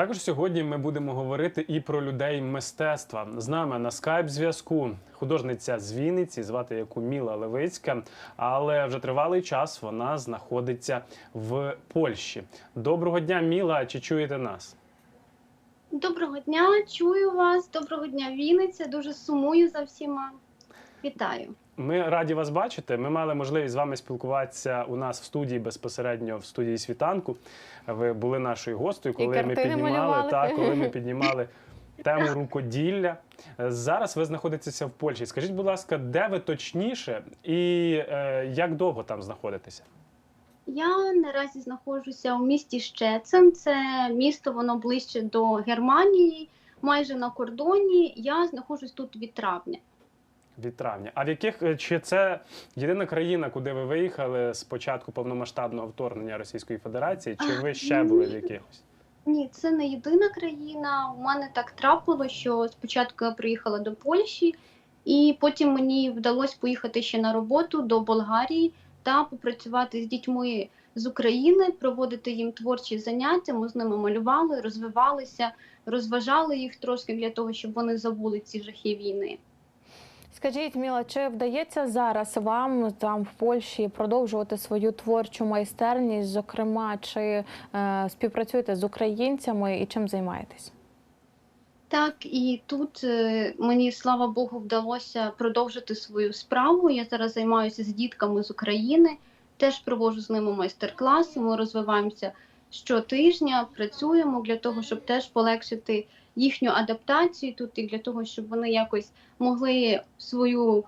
Також сьогодні ми будемо говорити і про людей мистецтва. З нами на скайп зв'язку художниця з Вінниці, звати яку Міла Левицька. Але вже тривалий час вона знаходиться в Польщі. Доброго дня, Міла. Чи чуєте нас? Доброго дня, чую вас. Доброго дня, Вінниця. Дуже сумую за всіма. Вітаю. Ми раді вас бачити. Ми мали можливість з вами спілкуватися у нас в студії безпосередньо в студії світанку. Ви були нашою гостею, І коли ми піднімали малювали. так, коли ми піднімали тему рукоділля. Зараз ви знаходитеся в Польщі. Скажіть, будь ласка, де ви точніше і е, як довго там знаходитеся? Я наразі знаходжуся у місті Щецин. Це місто, воно ближче до Германії, майже на кордоні. Я знаходжусь тут від травня. Від травня. А в яких е, чи це єдина країна, куди ви виїхали з початку повномасштабного вторгнення Російської Федерації? Чи ви ще були в якихось? Ні, це не єдина країна. У мене так трапило, що спочатку я приїхала до Польщі, і потім мені вдалося поїхати ще на роботу до Болгарії та попрацювати з дітьми з України, проводити їм творчі заняття. Ми з ними малювали, розвивалися, розважали їх трошки для того, щоб вони забули ці жахи війни. Скажіть, Міла, чи вдається зараз вам там в Польщі продовжувати свою творчу майстерність? Зокрема, чи е, співпрацюєте з українцями і чим займаєтесь? Так, і тут е, мені, слава Богу, вдалося продовжити свою справу. Я зараз займаюся з дітками з України, теж проводжу з ними майстер-класи. Ми розвиваємося щотижня, працюємо для того, щоб теж полегшити їхню адаптацію тут і для того, щоб вони якось могли свою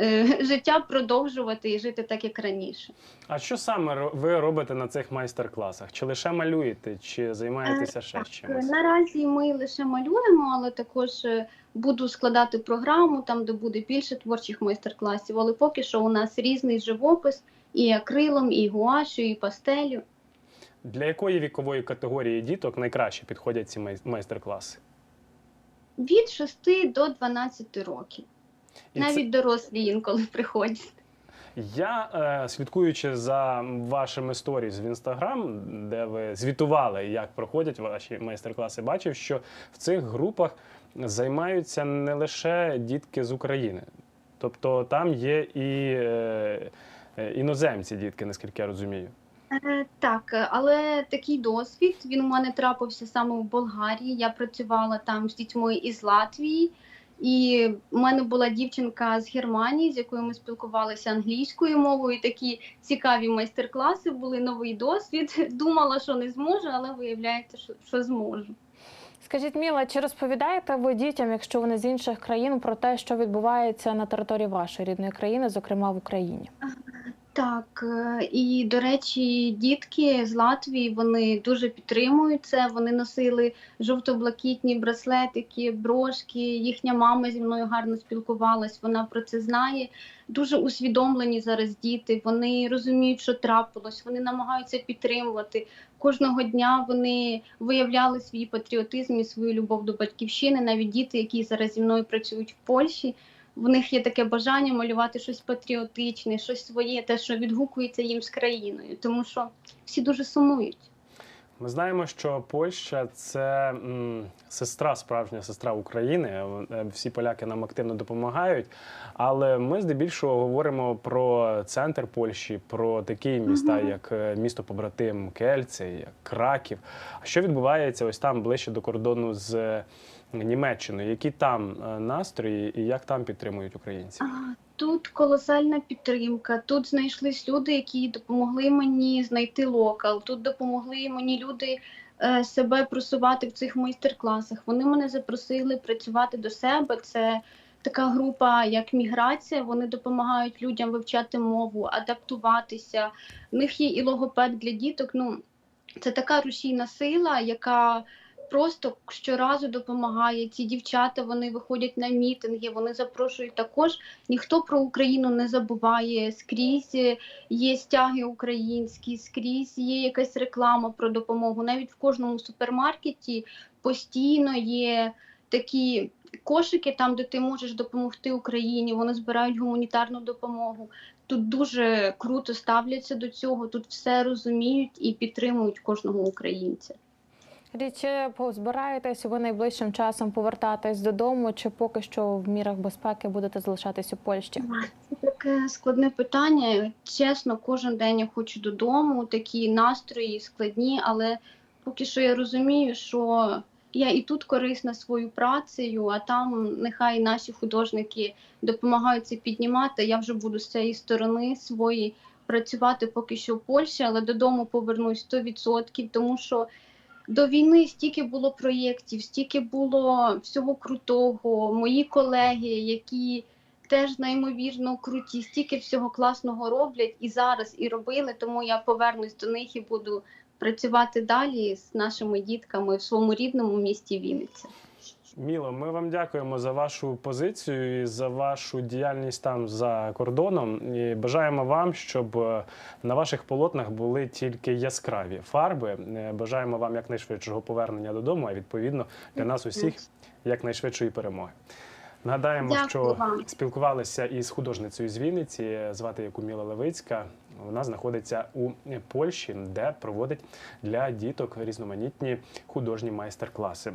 е, життя продовжувати і жити так, як раніше. А що саме ви робите на цих майстер-класах? Чи лише малюєте, чи займаєтеся ще Так, чимось? наразі ми лише малюємо, але також е, буду складати програму, там де буде більше творчих майстер-класів. Але поки що у нас різний живопис і акрилом, і гуашю, і пастелю. Для якої вікової категорії діток найкраще підходять ці майстер-класи? Від 6 до 12 років. І це- Навіть дорослі інколи приходять. Я, е, слідкуючи за вашими сторіс в інстаграм, де ви звітували, як проходять ваші майстер-класи, бачив, що в цих групах займаються не лише дітки з України. Тобто там є і е, е, іноземці дітки, наскільки я розумію. Е, Так, е, але такий досвід він у мене трапився саме в Болгарії. Я працювала там з дітьми із Латвії, і в мене була дівчинка з Германії, з якою ми спілкувалися англійською мовою. Такі цікаві майстер-класи були новий досвід. Думала, що не зможу, але виявляється, що, що зможу. Скажіть, Міла, чи розповідаєте ви дітям, якщо вони з інших країн, про те, що відбувається на території вашої рідної країни, зокрема в Україні? Так, е, і до речі, дітки з Латвії вони дуже підтримують це. Вони носили жовто-блакитні браслетики, брошки. Їхня мама зі мною гарно спілкувалась. Вона про це знає. Дуже усвідомлені зараз діти. Вони розуміють, що трапилось. Вони намагаються підтримувати. Кожного дня вони виявляли свій патріотизм і свою любов до батьківщини. Навіть діти, які зараз зі мною працюють в Польщі. В них є таке бажання малювати щось патріотичне, щось своє, те, що відгукується їм з країною, тому що всі дуже сумують. Ми знаємо, що Польща це сестра, справжня сестра України. Е, Всі поляки нам активно допомагають. Але ми здебільшого говоримо про центр Польщі, про такі міста, як е, місто побратим Кельце, як Краків. А що відбувається ось там ближче до кордону з Німеччиною? Які там е, настрої і як там підтримують українців? Тут колосальна підтримка. Тут знайшлись люди, які допомогли мені знайти локал. Тут допомогли мені люди е, себе просувати в цих майстер-класах. Вони мене запросили працювати до себе. Це така група, як міграція. Вони допомагають людям вивчати мову, адаптуватися. В них є і логопед для діток. Ну це така рушійна сила, яка просто щоразу допомагає. Ці дівчата вони виходять на мітинги, вони запрошують також. Ніхто про Україну не забуває. Скрізь є стяги українські, скрізь є якась реклама про допомогу. Навіть в кожному супермаркеті постійно є такі. Кошики там, де ти можеш допомогти Україні, вони збирають гуманітарну допомогу. Тут дуже круто ставляться до цього, тут все розуміють і підтримують кожного українця. Чи позбираєтесь ви найближчим часом повертатись додому, чи поки що в мірах безпеки будете залишатись у Польщі? Це таке складне питання. Чесно, кожен день я хочу додому. Такі настрої складні, але поки що я розумію, що я і тут корисна свою працею, а там нехай наші художники допомагають це піднімати. Я вже буду з цієї сторони своєї працювати поки що в Польщі, але додому повернусь 100%, тому що. До війни стільки було проєктів, стільки було всього крутого. Мої колеги, які теж неймовірно круті, стільки всього класного роблять і зараз, і робили. Тому я повернусь до них і буду працювати далі з нашими дітками в своєму рідному місті Вінниця. Міло, ми вам дякуємо за вашу позицію і за вашу діяльність там за кордоном. І бажаємо вам, щоб е, на ваших полотнах були тільки яскраві фарби. Е, Бажаємо вам якнайшвидшого повернення додому, а відповідно для нас усіх якнайшвидшої перемоги. Нагадаємо, Дякую що вам. спілкувалися із художницею з Вінниці, звати яку Міла Левицька. Вона знаходиться у Польщі, де проводить для діток різноманітні художні майстер-класи.